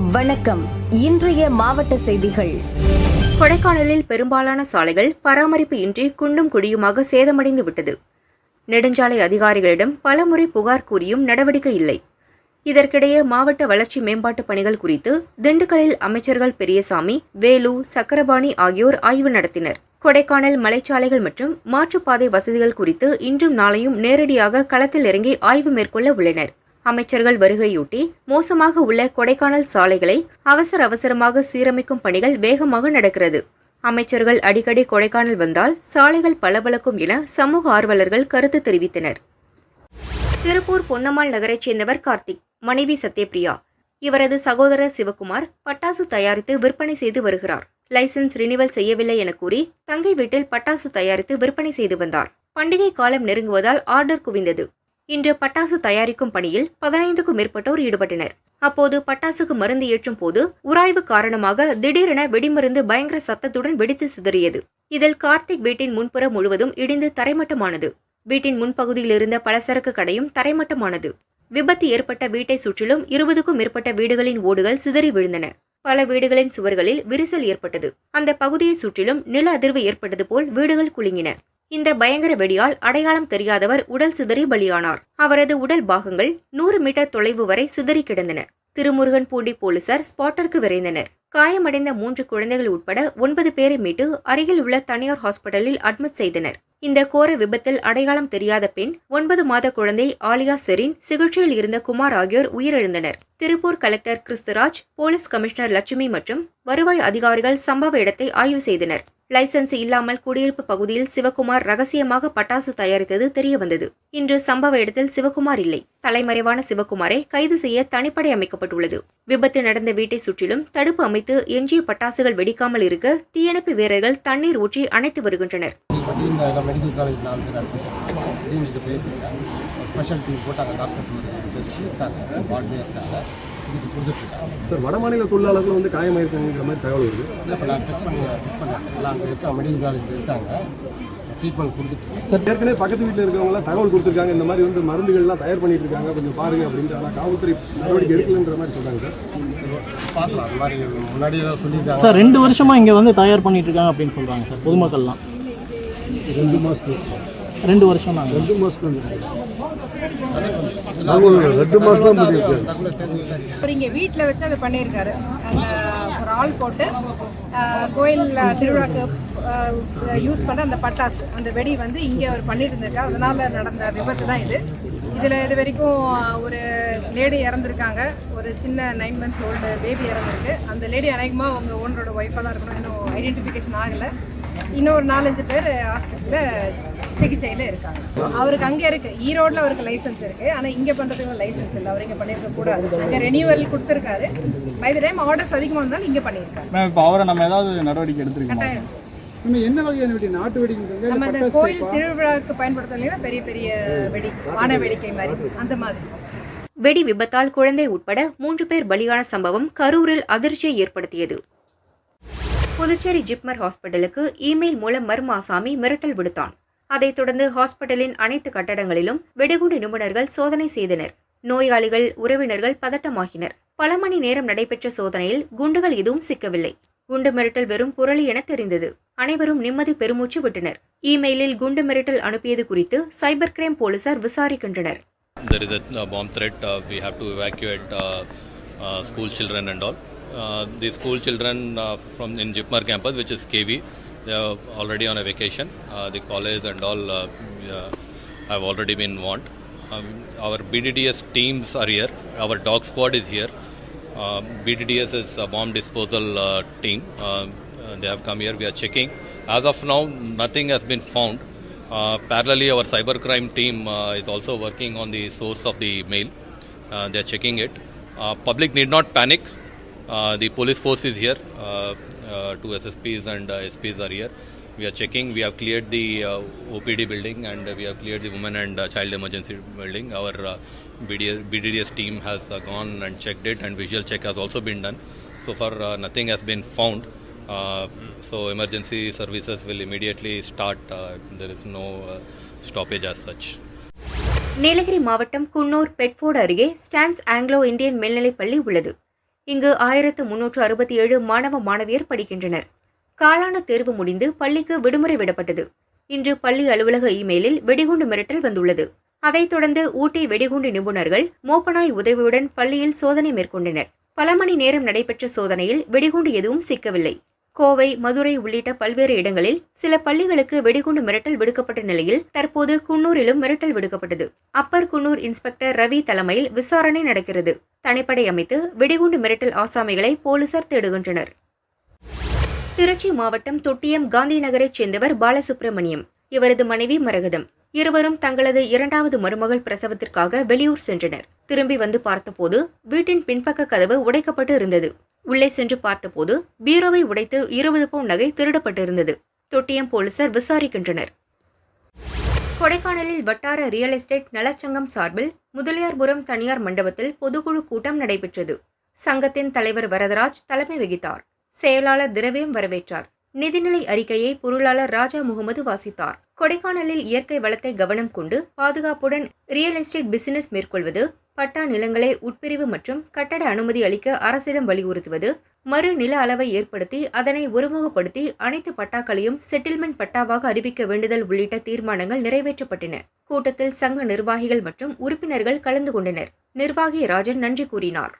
வணக்கம். இன்றைய மாவட்ட செய்திகள். கொடைக்கானலில் பெரும்பாலான சாலைகள் பராமரிப்பு இன்றி குண்டும் குடியுமாக சேதமடைந்து விட்டது. நெடுஞ்சாலை அதிகாரிகளிடம் பலமுறை புகார் கூறியும் நடவடிக்கை இல்லை. இதற்கிடையே மாவட்ட வளர்ச்சி மேம்பாட்டு பணிகள் குறித்து திண்டுக்கல்லில் அமைச்சர்கள் பெரியசாமி வேலு சக்கரபாணி ஆகியோர் ஆய்வு நடத்தினர். கொடைக்கானல் மலைச்சாலைகள் மற்றும் மாற்றுப்பாதை வசதிகள் குறித்து இன்றும் நாளையும் நேரடியாக களத்தில் இறங்கி ஆய்வு மேற்கொள்ள உள்ளனர். அமைச்சர்கள் வருகையொட்டி மோசமாக உள்ள கொடைக்கானல் சாலைகளை அவசர அவசரமாக சீரமைக்கும் பணிகள் வேகமாக நடக்கிறது. அமைச்சர்கள் அடிக்கடி கொடைக்கானல் வந்தால் சாலைகள் பளபளக்கும் என சமூக ஆர்வலர்கள் கருத்து தெரிவித்தனர். திருப்பூர் பொன்னம்மாள் நகரைச் சேர்ந்தவர் கார்த்திக் மனைவி சத்யபிரியா. இவரது சகோதரர் சிவகுமார் பட்டாசு தயாரித்து விற்பனை செய்து வருகிறார். லைசென்ஸ் ரினிவல் செய்யவில்லை என கூறி தங்கை வீட்டில் பட்டாசு தயாரித்து விற்பனை செய்து வந்தார். பண்டிகை காலம் நெருங்குவதால் ஆர்டர் குவிந்தது. இன்று பட்டாசு தயாரிக்கும் பணியில் பதினைந்துக்கும் மேற்பட்டோர் ஈடுபட்டனர். அப்போது பட்டாசுக்கு மருந்து ஏற்றும் போது உராய்வு காரணமாக திடீரென வெடிமருந்து பயங்கர சத்தத்துடன் வெடித்து சிதறியது. இதில் கார்த்திக் வீட்டின் முன்புறம் முழுவதும் இடிந்து தரைமட்டமானது. வீட்டின் முன்பகுதியில் இருந்த பலசரக்கு கடையும் தரைமட்டமானது. விபத்து ஏற்பட்ட வீட்டை சுற்றிலும் இருபதுக்கும் மேற்பட்ட வீடுகளின் ஓடுகள் சிதறி விழுந்தன. பல வீடுகளின் சுவர்களில் விரிசல் ஏற்பட்டது. அந்த பகுதியை சுற்றிலும் நில அதிர்வு ஏற்பட்டது போல் வீடுகள் குலுங்கின. இந்த பயங்கர வெடியால் அடையாளம் தெரியாதவர் உடல் சிதறி பலியானார். அவரது உடல் பாகங்கள் நூறு மீட்டர் தொலைவு வரை சிதறி கிடந்தன. திருமுருகன் பூண்டி போலீசார் ஸ்பாட்டிற்கு விரைந்தனர். காயமடைந்த மூன்று குழந்தைகள் உட்பட ஒன்பது பேரை மீட்டு அருகில் உள்ள தனியார் ஹாஸ்பிட்டலில் அட்மிட் செய்தனர். இந்த கோர விபத்தில் அடையாளம் தெரியாத பெண் ஒன்பது மாத குழந்தை ஆலியா செரின் சிகிச்சையில் இருந்த குமார் ஆகியோர் உயிரிழந்தனர். Tiruppur collector Kristhuraj police commissioner Lakshmi மற்றும் வருவாய் அதிகாரிகள் சம்பவ இடத்தை ஆய்வு செய்தனர். லைசென்ஸ் இல்லாமல் குடியிருப்பு பகுதியில் சிவகுமார் ரகசியமாக பட்டாசு தயாரித்தது தெரியவந்தது. இன்று சம்பவ இடத்தில் சிவகுமார் இல்லை. தலைமறைவான சிவகுமாரை கைது செய்ய தனிப்படை அமைக்கப்பட்டுள்ளது. விபத்து நடந்த வீட்டை சுற்றிலும் தடுப்பு அமைத்து எஞ்சிய பட்டாசுகள் வெடிக்காமல் இருக்க தீயணைப்பு வீரர்கள் தண்ணீர் ஊற்றி அணைத்து வருகின்றனர். மெடிக்கல் காலேஜ் நாலு பேர் அட்மிட் டீமுக்கு பேசியிருக்காங்க ஸ்பெஷல் டீம் போட்டு அங்கே டாக்டர் வச்சு இருக்காங்க வார்டிலே இருக்காங்க. இதுக்கு கொடுத்துட்ருக்காங்க. சார் வட மாநில தொழிலாளர்கள் வந்து காயமாயிருக்காங்கிற மாதிரி தகவல் வருது இல்லை இப்போ நான் செக் பண்ணி செக் பண்ணேன் எல்லாம் அங்கே இருக்க மெடிக்கல் காலேஜில் இருக்காங்க. ட்ரீட்மெண்ட் கொடுத்துட்டு சார் ஏற்கனவே பக்கத்து வீட்டில் இருக்கவங்களாம் தகவல் கொடுத்துருக்காங்க. இந்த மாதிரி வந்து மருந்துகள்லாம் தயார் பண்ணிட்டு இருக்காங்க கொஞ்சம் பாருங்க அப்படின்ட்டு ஆனால் காவல்துறை நடவடிக்கை எடுக்கலன்ற மாதிரி சொல்றாங்க சார். பார்க்கலாம். அந்த மாதிரி முன்னாடி ஏதாவது சொல்லியிருக்காங்க. சார் ரெண்டு வருஷமா இங்க வந்து தயார் பண்ணிட்டு இருக்காங்க அப்படின்னு சொல்றாங்க சார் பொதுமக்கள்லாம். ரெண்டு மாசத்துக்கு ரெண்டு வருஷம் ரெண்டு மாசத்துக்கு ரெண்டு மாதம் தான் அவர் இங்கே வீட்டில் வச்சு அதை பண்ணியிருக்காரு. அந்த ஒரு ஆள் போட்டு கோயில் திருவிழாக்கு யூஸ் பண்ண அந்த பட்டாசு அந்த வெடி வந்து இங்கே அவர் பண்ணிட்டு இருந்திருக்காரு. அதனால நடந்த விபத்து தான் இது. இதில் இது வரைக்கும் ஒரு லேடி இறந்துருக்காங்க. ஒரு சின்ன நைன் மந்த்ஸ் ஓல்டு பேபி இறந்துருக்கு. அந்த லேடி அநேகமாக அவங்க ஓனரோட ஒய்ஃபாக தான் இருக்கணும். இன்னும் ஐடென்டிஃபிகேஷன் ஆகலை. இன்னும் ஒரு நாலஞ்சு பேர் ஹாஸ்பிட்டலில் சிகிச்சையில் இருக்காங்க. அவருக்கு அங்கே இருக்கு. ஈரோட்ல அவருக்கு லைசன்ஸ் இருக்கு. ஆனா இங்க பண்றதுக்கு லைசன்ஸ் இல்லை. அவர் இங்க பண்ணிருக்க கூடாது அங்க ரெனியூவல் கொடுத்துருக்காரு. பை த டைம் ஆர்டர்ஸ் அதிகமா இருந்தாலும் இங்க பண்ணிருக்காரு மேம் இப்போ அவரை நம்ம ஏதாவது நடவடிக்கை எடுத்திருக்கோம் என்ன வகையான வெடி? நாட்டு வெடிங்கிறது நம்ம இந்த கோயில் திருவிழாவுக்கு பயன்படுத்தும் இல்லையா பெரிய பெரிய வெடி வான வேடிக்கை மாதிரி. அந்த மாதிரி. வெடி விபத்தால் குழந்தை உட்பட மூன்று பேர் பலியான சம்பவம் கரூரில் அதிர்ச்சியை ஏற்படுத்தியது. புதுச்சேரி ஜிப்மர் ஹாஸ்பிட்டலுக்கு இமெயில் மூலம் மர்ம ஆசாமி மிரட்டல் விடுத்தான். அதைத் தொடர்ந்து ஹாஸ்பிட்டலின் அனைத்து கட்டடங்களிலும் வெடிகுண்டு நிபுணர்கள் சோதனை செய்தனர். நோயாளிகள் உறவினர்கள் பதட்டமாகினர். பல மணி நேரம் நடைபெற்ற சோதனையில் குண்டுகள் எதுவும் சிக்கவில்லை. குண்டு மிரட்டல் வெறும் புரளி என தெரிந்தது. அனைவரும் நிம்மதி பெருமூச்சு விட்டனர். இமெயிலில் குண்டு மிரட்டல் அனுப்பியது குறித்து சைபர் கிரைம் போலீசார் விசாரிக்கின்றனர். There is a, bomb threat. Uh, we have to evacuate uh, uh, school children and all. Uh, the school children uh, from in Jipmar campus, which is KV, they are already on a vacation. Uh, the college and all have already been warned. Um, our BDDS teams are here. Our dog squad is here. Uh, BDDS is a bomb disposal uh, team. Uh, they have come here. We are checking. As of now, nothing has been found. Uh, parallelly, our cybercrime team uh, is also working on the source of the mail. Uh, they are checking it. Uh, public need not panic. Uh, the police force is here. Uh, uh, two SSPs and uh, SPs are here. We are checking. We have cleared the uh, OPD building and we have cleared the women and uh, child emergency building. Our uh, BDS, BDDS team has uh, gone and checked it, and visual check has also been done. So far, uh, nothing has been found. Uh, so emergency services will immediately start. Uh, there is no uh, stoppage as such. Nilgiris மாவட்டம் Coonoor Bedford அருகே Stanes Anglo Indian மேல்நிலைப் பள்ளி உள்ளது இங்கு ஆயிரத்து முன்னூற்று அறுபத்தி ஏழு மாணவ மாணவியர் படிக்கின்றனர். காலான தேர்வு முடிந்து பள்ளிக்கு விடுமுறை விடப்பட்டது. இன்று பள்ளி அலுவலக இமெயிலில் வெடிகுண்டு மிரட்டல் வந்துள்ளது. அதைத் தொடர்ந்து ஊட்டி வெடிகுண்டு நிபுணர்கள் மோப்பனாய் உதவியுடன் பள்ளியில் சோதனை மேற்கொண்டனர். பல மணி நேரம் நடைபெற்ற சோதனையில் வெடிகுண்டு எதுவும் சிக்கவில்லை. கோவை மதுரை உள்ளிட்ட பல்வேறு இடங்களில் சில பள்ளிகளுக்கு வெடிகுண்டு மிரட்டல் விடுக்கப்பட்ட நிலையில் தற்போது குன்னூரிலும் மிரட்டல் விடுக்கப்பட்டது. அப்பர் குன்னூர் இன்ஸ்பெக்டர் ரவி தலைமையில் விசாரணை நடக்கிறது. தனிப்படை அமைத்து வெடிகுண்டு மிரட்டல் ஆசாமிகளை போலீசார் தேடுகின்றனர். திருச்சி மாவட்டம் தொட்டியம் காந்தி நகரைச் சேர்ந்தவர் பாலசுப்ரமணியம். இவரது மனைவி மரகதம். இருவரும் தங்களது இரண்டாவது மருமகள் பிரசவத்திற்காக வெளியூர் சென்றனர். திரும்பி வந்து பார்த்தபோது வீட்டின் பின்பக்க கதவு உடைக்கப்பட்டு இருந்தது. உள்ளே சென்று பார்த்தபோது பீரோவை உடைத்து இருபது பவுன் நகை திருடப்பட்டிருந்தது. தொட்டியம் போலீசார் விசாரிக்கின்றனர். கொடைக்கானலில் வட்டார ரியல் எஸ்டேட் நலச்சங்கம் சார்பில் முதலியார்புரம் தனியார் மண்டபத்தில் பொதுக்குழு கூட்டம் நடைபெற்றது. சங்கத்தின் தலைவர் வரதராஜ் தலைமை வகித்தார். செயலாளர் திரவியம் வரவேற்றார். நிதிநிலை அறிக்கையை பொருளாளர் ராஜா முகமது வாசித்தார். கொடைக்கானலில் இயற்கை வளத்தை கவனம் கொண்டு பாதுகாப்புடன் ரியல் எஸ்டேட் பிசினஸ் மேற்கொள்வது பட்டா நிலங்களை உட்பிரிவு மற்றும் கட்டட அனுமதி அளிக்க அரசிடம் வலியுறுத்துவது மறு நில அளவை ஏற்படுத்தி அதனை ஒருமுகப்படுத்தி அனைத்து பட்டாக்களையும் செட்டில்மெண்ட் பட்டாவாக அறிவிக்க வேண்டுதல் உள்ளிட்ட தீர்மானங்கள் நிறைவேற்றப்பட்டன. கூட்டத்தில் சங்க நிர்வாகிகள் மற்றும் உறுப்பினர்கள் கலந்து கொண்டனர். நிர்வாகி ராஜன் நன்றி கூறினார்.